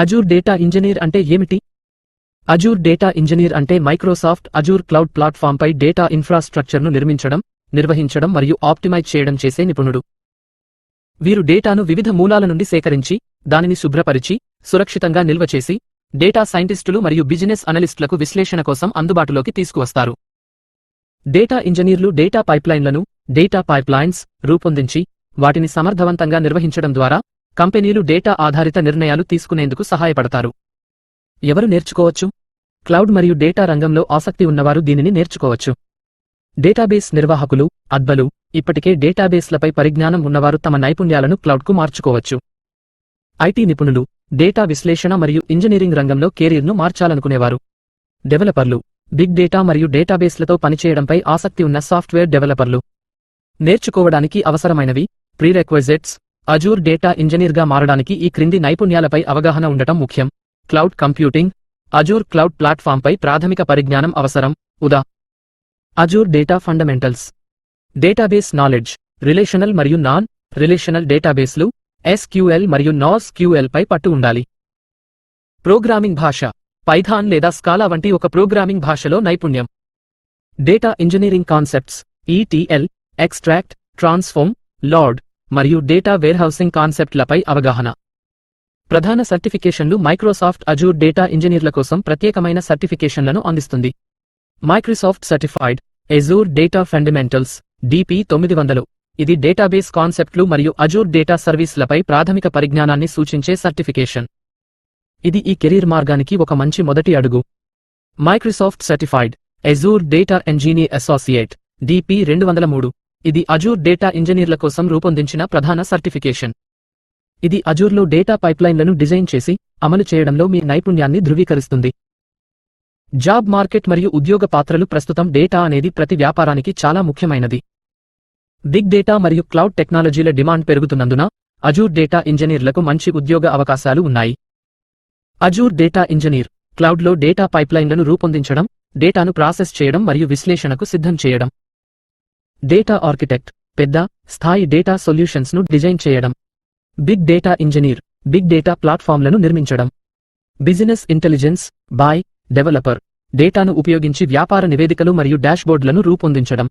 Azure data engineer అంటే ఏమిటి? Azure data engineer అంటే మైక్రోసాఫ్ట్ అజూర్ క్లౌడ్ ప్లాట్ఫామ్పై డేటా ఇన్ఫ్రాస్ట్రక్చర్ను నిర్మించడం నిర్వహించడం మరియు ఆప్టిమైజ్ చేయడం చేసే నిపుణుడు. వీరు డేటాను వివిధ మూలాల నుండి సేకరించి దానిని శుభ్రపరిచి సురక్షితంగా నిల్వ చేసి డేటా సైంటిస్టులు మరియు బిజినెస్ అనలిస్టులకు విశ్లేషణ కోసం అందుబాటులోకి తీసుకువస్తారు. డేటా ఇంజనీర్లు డేటా పైప్లైన్లను డేటా పైప్లైన్స్ రూపొందించి వాటిని సమర్థవంతంగా నిర్వహించడం ద్వారా కంపెనీలు డేటా ఆధారిత నిర్ణయాలు తీసుకునేందుకు సహాయపడతారు. ఎవరు నేర్చుకోవచ్చు? క్లౌడ్ మరియు డేటా రంగంలో ఆసక్తి ఉన్నవారు దీనిని నేర్చుకోవచ్చు. డేటాబేస్ నిర్వాహకులు అద్బలు ఇప్పటికే డేటాబేస్లపై పరిజ్ఞానం ఉన్నవారు తమ నైపుణ్యాలను క్లౌడ్కు మార్చుకోవచ్చు. ఐటీ నిపుణులు డేటా విశ్లేషణ మరియు ఇంజనీరింగ్ రంగంలో కెరీర్ను మార్చాలనుకునేవారు. డెవలపర్లు బిగ్ డేటా మరియు డేటాబేస్లతో పనిచేయడంపై ఆసక్తి ఉన్న సాఫ్ట్వేర్ డెవలపర్లు. నేర్చుకోవడానికి అవసరమైనవి ప్రీరెక్వైజెట్స్ అజూర్ డేటా ఇంజనీర్గా మారడానికి ఈ క్రింది నైపుణ్యాలపై అవగాహన ఉండటం ముఖ్యం. క్లౌడ్ కంప్యూటింగ్ అజూర్ క్లౌడ్ ప్లాట్ఫామ్పై ప్రాథమిక పరిజ్ఞానం అవసరం. ఉదా. Azure data fundamentals. Database knowledge relational మరియు నాన్ రిలేషనల్ డేటాబేస్లు ఎస్క్యూఎల్ మరియు నాస్క్యూఎల్ పై పట్టు ఉండాలి. ప్రోగ్రామింగ్ భాష పైథాన్ లేదా స్కాలా వంటి ఒక ప్రోగ్రామింగ్ భాషలో నైపుణ్యం. Data engineering concepts ETL extract transform load. మరియు డేటా వేర్హౌసింగ్ కాన్సెప్ట్లపై అవగాహన. ప్రధాన సర్టిఫికేషన్లు మైక్రోసాఫ్ట్ అజూర్ డేటా ఇంజనీర్ల కోసం ప్రత్యేకమైన సర్టిఫికేషన్లను అందిస్తుంది. Microsoft certified Azure data fundamentals DP తొమ్మిది వందలు. ఇది డేటాబేస్ కాన్సెప్ట్లు మరియు అజూర్ డేటా సర్వీస్లపై ప్రాథమిక పరిజ్ఞానాన్ని సూచించే సర్టిఫికేషన్. ఇది ఈ కెరీర్ మార్గానికి ఒక మంచి మొదటి అడుగు. Microsoft certified Azure data engineer associate DP రెండు వందల మూడు. ఇది అజూర్ డేటా ఇంజనీర్ల కోసం రూపొందించిన ప్రధాన సర్టిఫికేషన్. ఇది అజూర్లో డేటా పైప్లైన్లను డిజైన్ చేసి అమలు చేయడంలో మీ నైపుణ్యాన్ని ధృవీకరిస్తుంది. జాబ్ మార్కెట్ మరియు ఉద్యోగ పాత్రలు ప్రస్తుతం డేటా అనేది ప్రతి వ్యాపారానికి చాలా ముఖ్యమైనది. బిగ్ డేటా మరియు క్లౌడ్ టెక్నాలజీల డిమాండ్ పెరుగుతున్నందున అజూర్ డేటా ఇంజనీర్లకు మంచి ఉద్యోగ అవకాశాలు ఉన్నాయి. అజూర్ డేటా ఇంజనీర్ క్లౌడ్లో డేటా పైప్లైన్లను రూపొందించడం డేటాను ప్రాసెస్ చేయడం మరియు విశ్లేషణకు సిద్ధం చేయడం. డేటా ఆర్కిటెక్ట్ పెద్ద స్థాయి డేటా సొల్యూషన్స్ను డిజైన్ చేయడం. Big data engineer big data ప్లాట్ఫామ్లను నిర్మించడం. బిజినెస్ ఇంటెలిజెన్స్ బాయ్ డెవలపర్ డేటాను ఉపయోగించి వ్యాపార నివేదికలు మరియు డాష్బోర్డ్లను రూపొందించడం.